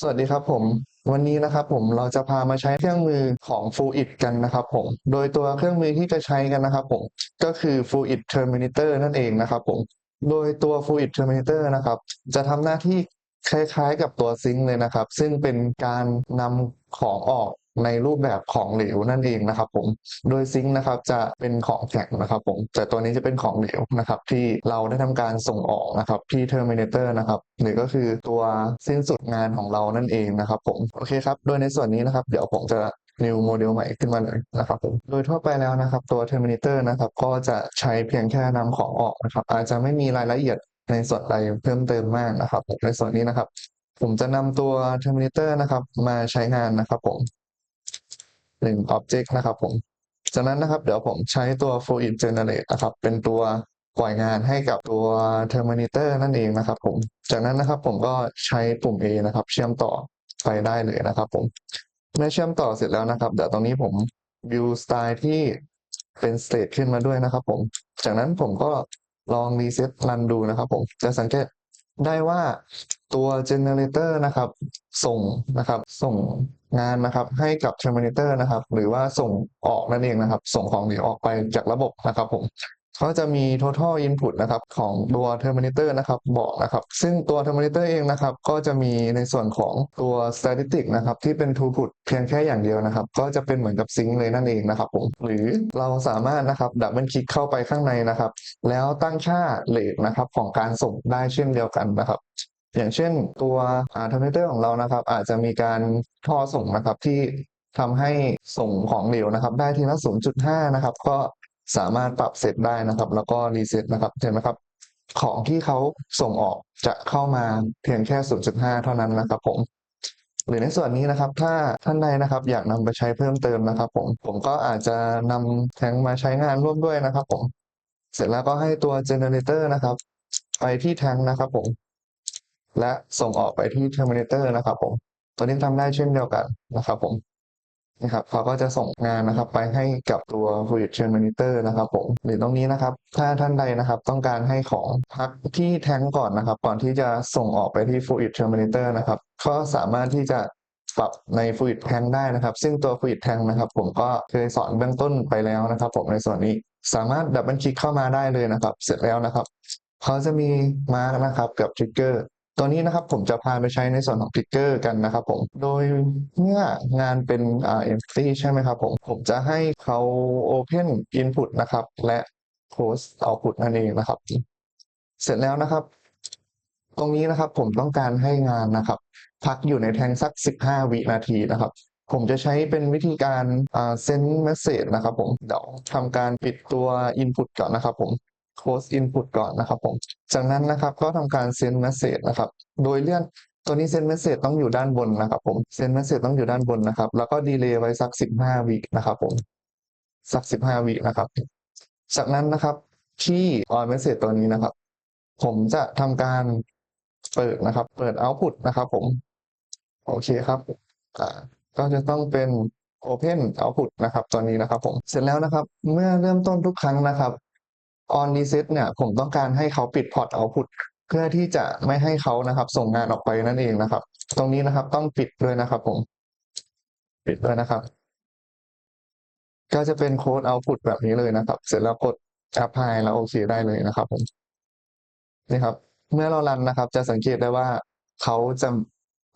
สวัสดีครับผม วันนี้นะครับผมเราจะพามาใช้เครื่องมือของ Fluid กันนะครับผม โดยตัวเครื่องมือที่จะใช้กันนะครับผมก็คือ Fluid Terminator นั่นเองนะครับผม โดยตัว Fluid Terminator นะครับจะทำหน้าที่คล้ายๆ กับตัวซิงค์เลยนะครับ ซึ่งเป็นการนำของออก ในรูปแบบของเหลวนั่นเองนะครับผม โดยซิงค์นะครับจะเป็นของแข็งนะครับผม แต่ตัวนี้จะเป็นของเหลวนะครับที่เราได้ทำการส่งออกนะครับที่ Terminator นะครับหรือก็คือตัวสิ้นสุดงานของเรานั่นเองนะครับผม โอเคครับ โดยในส่วนนี้นะครับ เดี๋ยวผมจะ new โมเดลใหม่ขึ้นมาเลยนะครับผมโดยทั่วไปแล้วนะครับ ตัว Terminator นะครับก็จะใช้เพียงแค่นำของออกนะครับ อาจจะไม่มีรายละเอียดในส่วนใดเพิ่มเติมมากนะครับในส่วนนี้นะครับ ผมจะนำตัว Terminator นะครับ มาใช้งานนะครับผม หนึ่ง object นะครับผม จากนั้นนะครับเดี๋ยวผมใช้ตัว fluid generate นะครับ เป็นตัวปล่อยงานให้กับตัว Terminator นั่นเองนะครับผม จากนั้นนะครับผมก็ใช้ปุ่ม A นะครับ เชื่อมต่อไปได้เลยนะครับผมเมื่อเชื่อมต่อเสร็จแล้วนะครับ เดี๋ยวตรงนี้ผม view style ที่เป็น state ขึ้นมาด้วยนะครับผม จากนั้นผมก็ลอง reset run ดูนะครับผม จะสังเกต ได้ว่าตัว generator นะครับ ส่งนะครับ ส่งงานนะครับ ให้กับ terminator นะครับ หรือว่าส่งออกนั่นเองนะครับ ส่งของเหลวออกไปจากระบบนะครับผม เขาจะมี total input นะครับของตัว terminator นะครับบอกนะครับ ซึ่งตัว terminator เองนะครับ ก็จะมีในส่วนของตัว static นะครับ ที่เป็น throughput เพียงแค่อย่างเดียวนะครับ ก็จะเป็นเหมือนกับซิงค์เลยนั่นเองนะครับผมหรือเราสามารถนะครับดับเบิลคลิกเข้าไปข้างในนะครับ แล้วตั้งค่าเลทนะครับของการส่งได้เช่นเดียวกันนะครับอย่างเช่นตัวอ่าทอร์เมเตอร์ของเรานะครับ อาจจะมีการท่อส่งนะครับที่ทำให้ส่งของเหลวนะครับ ได้ทีละ 0.5 นะครับ ก็ สามารถปรับเซตได้นะครับ แล้วก็รีเซ็ตนะครับเห็นไหมครับ ของที่เขาส่งออกจะเข้ามาเพียงแค่ 0.5 เท่านั้นนะครับผมหรือในส่วนนี้นะครับ ถ้าท่านใดนะครับ อยากนำไปใช้เพิ่มเติมนะครับ ผม ผมก็อาจจะนำแทงมาใช้งานร่วมด้วยนะครับ ผม เสร็จแล้วก็ให้ตัว generator นะครับ ไปที่แทงนะครับ ผม และส่งออกไปที่ terminator นะครับ ผม ตัวนี้ทำได้เช่นเดียวกันนะครับ ผม นะครับเขาก็จะส่งงานนะครับไปให้กับตัว fluid terminator นะครับผมหรือตรงนี้นะครับ ถ้าท่านใดนะครับต้องการให้ของพักที่แทงก่อนนะครับ ก่อนที่จะส่งออกไปที่ fluid terminator นะครับก็สามารถที่จะปรับใน fluid tank ได้นะครับ ซึ่งตัว fluid tank นะครับ ผมก็เคยสอนเบื้องต้นไปแล้วนะครับ ผมในส่วนนี้สามารถดับเบิลคลิกเข้ามาได้เลยนะครับ เสร็จแล้วนะครับเขาจะมีมาร์กนะครับกับทริกเกอร์ ตัวนี้นะครับผมจะพาไปใช้ในส่วนของทริกเกอร์กันนะครับผม โดยเมื่องานเป็นอ่า empty ใช่ไหมครับผม ผมจะให้เขา open input นะครับ และ close output นั่นเองนะครับ เสร็จแล้วนะครับ ตรงนี้นะครับผมต้องการให้งานนะครับ พักอยู่ในแทงสัก 15 วินาทีนะครับผมจะใช้เป็นวิธีการอ่า send message นะครับผม เดี๋ยวทำการปิดตัว input ก่อนนะครับผม close input ก่อนนะครับผมจากนั้นนะครับก็ทำการ send message นะครับโดยเลื่อนตัวนี้ send message ต้องอยู่ด้านบนนะครับผม send message ต้องอยู่ด้านบนนะครับ แล้วก็ delay ไว้สัก 15 วินะครับผมสัก 15 วินะครับจากนั้นนะครับที่ on message ตัวนี้นะครับ ผมจะทำการเปิดนะครับ เปิด output นะครับผม โอเคครับก็จะต้องเป็น open output นะครับตัวนี้นะครับผม เสร็จแล้วนะครับ เมื่อเริ่มต้นทุกครั้งนะครับ on reset เนี่ยผมต้องการให้เขาปิด port output เพื่อที่จะไม่ให้เขานะครับ ส่งงานออกไปนั่นเองนะครับ ตรงนี้นะครับต้องปิดด้วยนะครับ ผม ปิดด้วยนะครับ ก็จะเป็นโค้ด output แบบนี้เลยนะครับ เสร็จแล้วกด apply แล้วโอเคได้เลยนะครับ ผมนี่ครับ เมื่อเรารันนะครับ จะสังเกตได้ว่าเขาจะ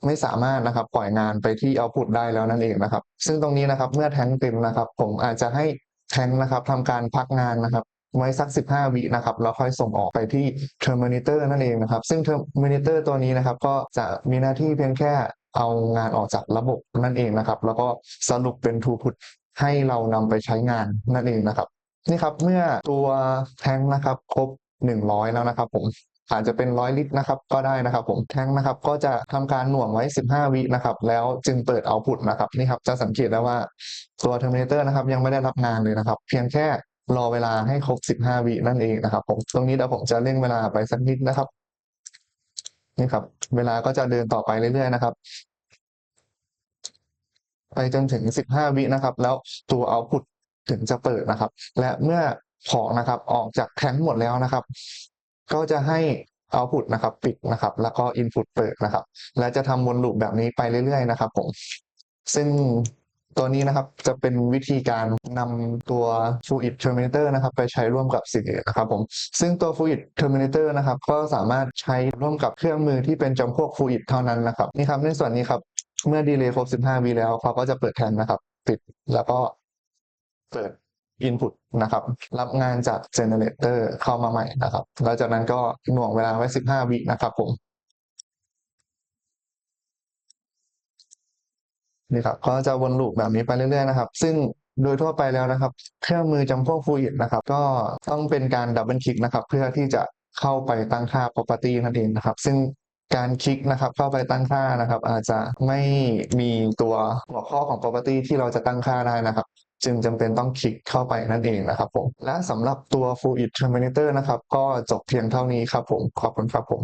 ไม่สามารถนะครับ ปล่อยงานไปที่ output ได้แล้วนั่นเองนะครับ ซึ่งตรงนี้นะครับ เมื่อแท้งเต็มนะครับ ผมอาจจะให้แท้งนะครับทำการพักงานนะครับ ไว้สัก 15 วินะครับแล้วค่อยส่งออกไปที่ terminator นั่นเองนะครับ ซึ่ง terminator ตัวนี้นะครับก็จะมีหน้าที่เพียงแค่เอางานออกจากระบบนั่นเองนะครับ แล้วก็สรุปเป็น throughput ให้เรานำไปใช้งานนั่นเองนะครับนี่ครับเมื่อตัวแทงนะครับครบ 100 แล้วนะครับผมอาจจะเป็น100ลิตรนะครับก็ได้นะครับผมแทงนะครับก็จะทำการหน่วงไว้ 15 วินะครับแล้วจึงเปิดเอาพุตนะครับนี่ครับจะสังเกตได้ว่าตัว Terminator นะครับยังไม่ได้รับงานเลยนะครับ เพียงแค่ รอเวลาให้ครบ15วินั่นเองนะครับผมตรงนี้เดี๋ยวผมจะเร่งเวลาไปสักนิดนะครับ นี่ครับ เวลาก็จะเดินต่อไปเรื่อยๆนะครับ ไปจนถึง15วินะครับ แล้วตัว output ถึงจะเปิดนะครับ และเมื่อของนะครับ ออกจากแทงค์หมดแล้วนะครับ ก็จะให้ output นะครับปิดนะครับ แล้วก็ input เปิดนะครับ และจะทำวนลูปแบบนี้ไปเรื่อยๆ นะครับผมซึ่ง ตัวนี้นะครับจะเป็นวิธีการนำตัว Fluid Terminator นะครับไปใช้ร่วมกับสิ่งอื่นะครับผมซึ่งตัว Fluid Terminator นะครับก็สามารถใช้ร่วมกับเครื่องมือที่เป็นจำพวก Fluid เท่านั้นนะครับนี่ครับในส่วนนี้ครับเมื่อดีเลย์ครบ 15 วิแล้วเขาก็จะเปิดแทนนะครับ ปิดแล้วก็เปิด input นะครับ รับงานจาก generator เข้ามาใหม่นะครับหลังจากนั้นก็หน่วงเวลาไว้ 15 วินะครับผม นี่ครับก็จะวนลูปแบบนี้ไปเรื่อยๆนะครับ ซึ่งโดยทั่วไปแล้วนะครับ เครื่องมือจำพวก Fluid นะครับ ก็ต้องเป็นการดับเบิลคลิกนะครับ เพื่อที่จะเข้าไปตั้งค่า property นั่นเองนะครับ ซึ่งการคลิกนะครับเข้าไปตั้งค่านะครับ อาจจะไม่มีตัวหัวข้อของ property ที่เราจะตั้งค่าได้นะครับ จึงจำเป็นต้องคลิกเข้าไปนั่นเองนะครับผม และสำหรับตัว Fluid Terminator นะครับ ก็จบเพียงเท่านี้ครับผม ขอบคุณครับผม